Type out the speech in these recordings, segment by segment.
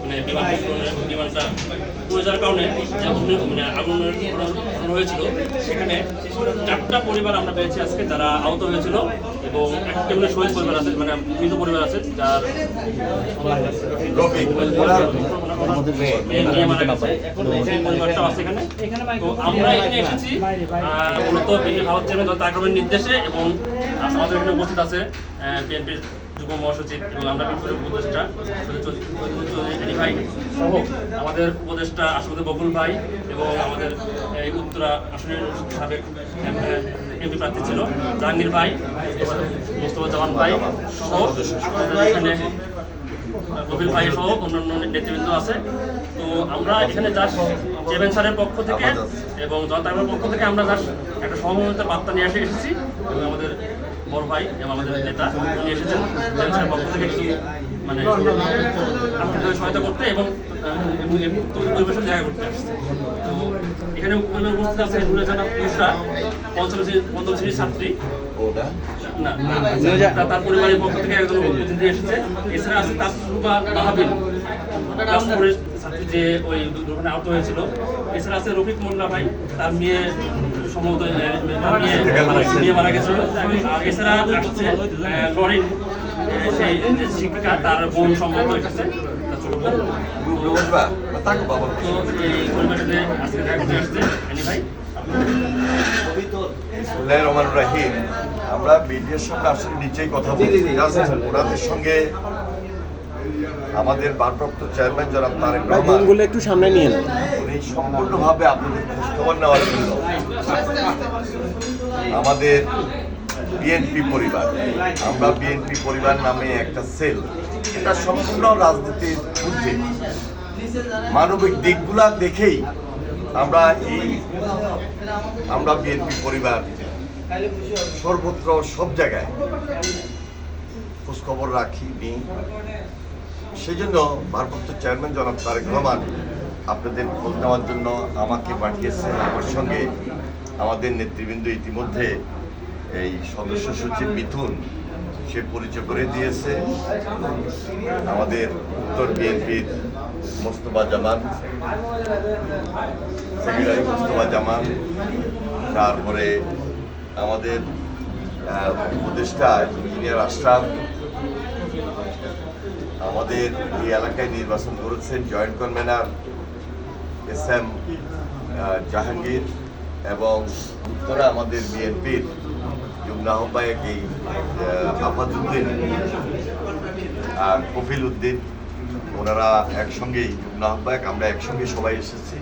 মানে যাওয়ার কারণে মানে হয়েছিল, সেখানে চারটা পরিবার আমরা পেয়েছি আজকে আহত হয়েছিল এবং একটা পরিবার আছে মানে পরিবার আছে, যার আমরা এখানে মূলত নির্দেশে এবং আমাদের এখানে উপস্থিত আছে যুগ্ম মহাসচিব এবং আমরা উপদেষ্টা চৌধুরী। ভাই সহ। আমাদের উপদেষ্টা আসলে বকুল ভাই এবং আমাদের এই উত্তরা আসনের সাবেক এমপি প্রার্থী ছিল জাহাঙ্গীর ভাই মোস্তফা জামান ভাই সহ। আমাদের এখানে কপিল ভাই সহ অন্যান্য নেতৃবৃন্দ আছে। তো আমরা এখানে জাস্ট চেয়ারম্যান স্যারের পক্ষ থেকে এবং জনতার পক্ষ থেকে আমরা জাস্ট একটা সহমতের বার্তা নিয়ে এসে এসেছি এবং আমাদের বড় ভাই এবং আমাদের নেতা উনি এসেছেন। পক্ষ থেকে মানে আর্থিকভাবে সহায়তা করতে এবং পরিবেশের জায়গা করতে তো এখানে উপস্থিত আছে নুরে জানা পঞ্চম পঞ্চম ছাত্রী। না তার পরিবারের পক্ষ থেকে একজন প্রতিনিধি এসেছে। এছাড়া আছে মাহাবিন গাছপুরের ছাত্রী যে ওই দুর্ঘটনায় আহত হয়েছিল। এছাড়া আছে রফিক মোল্লা ভাই, তার মেয়ে সম্ভবত তার মারা- গেছিল আর এছাড়া আসছে লরিন সেই শিক্ষিকা বোন সম্ভবত এসেছে রহমান রাহিম। আমরা মিডিয়ার সঙ্গে আসলে নিচেই কথা বলছি। ওনাদের সঙ্গে আমাদের ভারপ্রাপ্ত চেয়ারম্যান জনাব তারেক রহমান একটু সামনে নিয়ে উনি সম্পূর্ণভাবে আপনাদের খোঁজখবর নেওয়ার জন্য আমাদের বিএনপি পরিবার। আমরা বিএনপি পরিবার নামে একটা সেল এটা সম্পূর্ণ রাজনীতির ঊর্ধ্বে মানবিক দিকগুলা দেখেই আমরা এই আমরা বিএনপি পরিবার সর্বত্র সব জায়গায় খোঁজখবর রাখি, নিই। সেই জন্য ভারপ্রাপ্ত চেয়ারম্যান জনাব তারেক রহমান আপনাদের খোঁজ নেওয়ার জন্য আমাকে পাঠিয়েছেন। আমার সঙ্গে আমাদের নেতৃবৃন্দ ইতিমধ্যে এই সদস্য সচিব মিথুন, সে পরিচয় করে দিয়েছে। আমাদের উত্তর বিএনপির মোস্তফা জামান মোস্তফা জামান তারপরে আমাদের উপদেষ্টা ইঞ্জিনিয়ার আশরাফ, আমাদের এই এলাকায় নির্বাচন করেছেন joint convener S M Jahangir. এবং উত্তরা আমাদের বিএনপির যুগ্ম আহ্বায়ক এই আহ, আফাজউদ্দিন আর কফিল উদ্দিন ওনারা একসঙ্গেই যুগ্ম আহ্বায়ক আমরা একসঙ্গে সবাই এসেছি।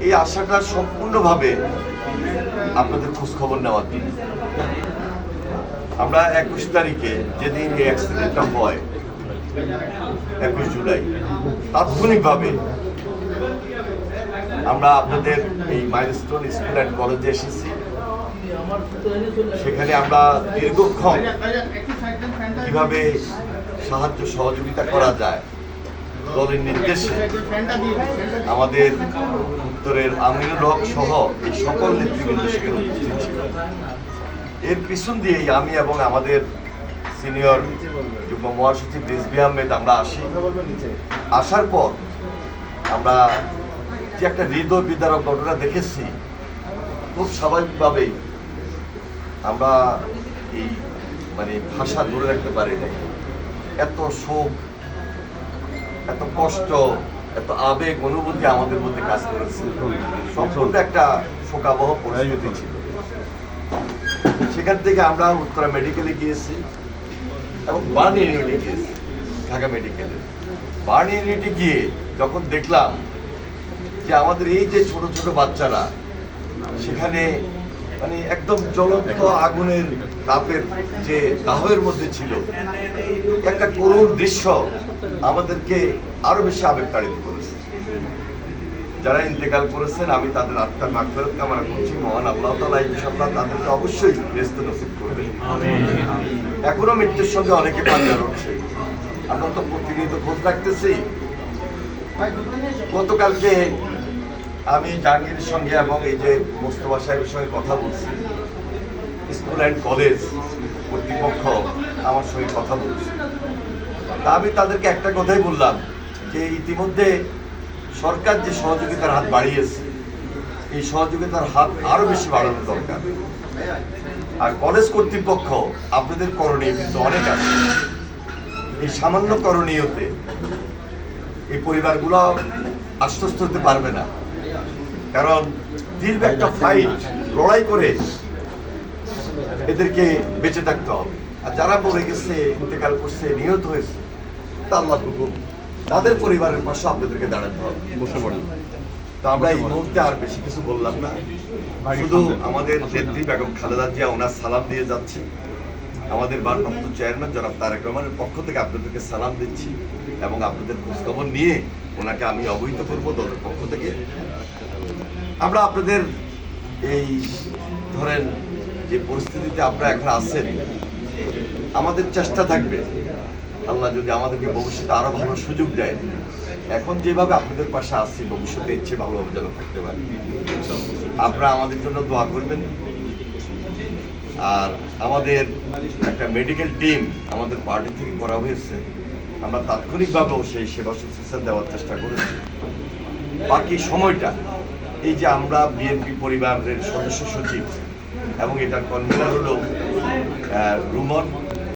এই আশাটা সম্পূর্ণভাবে আপনাদের খোঁজ খবর নেওয়ার জন্য। আমরা একুশ তারিখে যেদিন এই অ্যাক্সিডেন্টটা হয় একুশ জুলাই তাৎক্ষণিকভাবে আমরা আপনাদের এই মাইলস্টোন স্কুল অ্যান্ড কলেজে এসেছি। সেখানে আমরা দীর্ঘক্ষণ কীভাবে সাহায্য সহযোগিতা করা যায়, দলের নির্দেশে আমাদের উত্তরের আমিনুল হক সহ এই সকল নেতৃবৃন্দ সেখানে উপস্থিত ছিল এর পিছন দিয়েই আমি এবং আমাদের সিনিয়র যুগ্ম মহাসচিব রিজবি আহমেদ আমরা আসি। আসার পর আমরা যে একটা হৃদয় বিদারক ঘটনা দেখেছি খুব স্বাভাবিকভাবেই আমরা এই মানে ভাষা ধরে রাখতে পারি নাই। এত শোক, এত কষ্ট, এত আবেগ, অনুভূতি আমাদের মধ্যে কাজ করেছে। সম্পূর্ণ একটা শোকাবহ পরিস্থিতি ছিল। সেখান থেকে আমরা উত্তরা মেডিকেলে গিয়েছি এবং বার্ন ইউনিটে গিয়েছি, ঢাকা মেডিকেলে। বার্ন ইউনিটে গিয়ে যখন দেখলাম যে আমাদের এই যে ছোট ছোট বাচ্চারা, সেখানে মানে একদম জ্বলন্ত আগুনের তাপের যে দাহের মধ্যে ছিল, একটা করুণ দৃশ্য আমাদেরকে আরও বেশি আবেগতাড়িত করেছে। যারা ইন্তেকাল করেছেন, আমি তাদের আত্মার মাগফিরাত কামনা করছি। মহান আল্লাহ তাআলা ইনশাআল্লাহ তাদেরকে অবশ্যই ব্যস্ত নসিব করবেন। এখনও মৃত্যুর সঙ্গে অনেকে পাঞ্জা রয়েছে আমরা তো প্রতিনিয়ত খোঁজ রাখতেছি। গতকালকে আমি জাহাঙ্গীরের সঙ্গে এবং এই যে মোস্তফা সাহেবের সঙ্গে কথা বলছি, স্কুল অ্যান্ড কলেজ কর্তৃপক্ষ আমার সঙ্গে কথা বলছে। তা আমি তাদেরকে একটা কথাই বললাম যে ইতিমধ্যে সরকার যে সহযোগিতার হাত বাড়িয়েছে, এই সহযোগিতার হাত আরও বেশি বাড়ানো দরকার। আর কলেজ কর্তৃপক্ষ আপনাদের করণীয় কিন্তু অনেক আছে। এই সামান্য করণীয়তে এই পরিবারগুলো আশ্বস্ত হতে পারবে না। কারণ দীর্ঘ একটা ফাইট লড়াই করে এদেরকে বেঁচে থাকতে হবে। আর যারা মরে গেছে ইন্তেকাল করছে নিহত হয়েছে তা আল্লাহ হুকুম তাদের পরিবারের পাশে আপনাদেরকে দাঁড়াতে হবে। বসে পড়েন। তো আমরা এই মুহূর্তে আর বেশি কিছু বললাম না। শুধু আমাদের নেত্রী বেগম খালেদা জিয়া ওনার সালাম দিয়ে যাচ্ছি। আমাদের ভারপ্রাপ্ত চেয়ারম্যান জনাব তারেক রহমানের পক্ষ থেকে আপনাদেরকে সালাম দিচ্ছি এবং আপনাদের খোঁজখবর নিয়ে ওনাকে আমি অবহিত করব দলের পক্ষ থেকে। আমরা আপনাদের এই ধরেন যে পরিস্থিতিতে আপনারা এখন আছেন, আমাদের চেষ্টা থাকবে। আল্লাহ যদি আমাদেরকে ভবিষ্যতে আরও ভালো সুযোগ দেয়। এখন যেভাবে আপনাদের পাশে আসছি ভবিষ্যতে ইচ্ছে ভালোভাবে যেন থাকতে পারি। আপনারা আমাদের জন্য দোয়া করবেন। আর আমাদের একটা মেডিকেল টিম আমাদের পার্টি থেকে করা হয়েছে। আমরা তাৎক্ষণিকভাবেও সেই সেবা শুশ্রূষা দেওয়ার চেষ্টা করেছি। বাকি সময়টা এই যে আমরা বিএনপি পরিবারের সদস্য সচিব এবং এটার কনভেনার হলো রুমন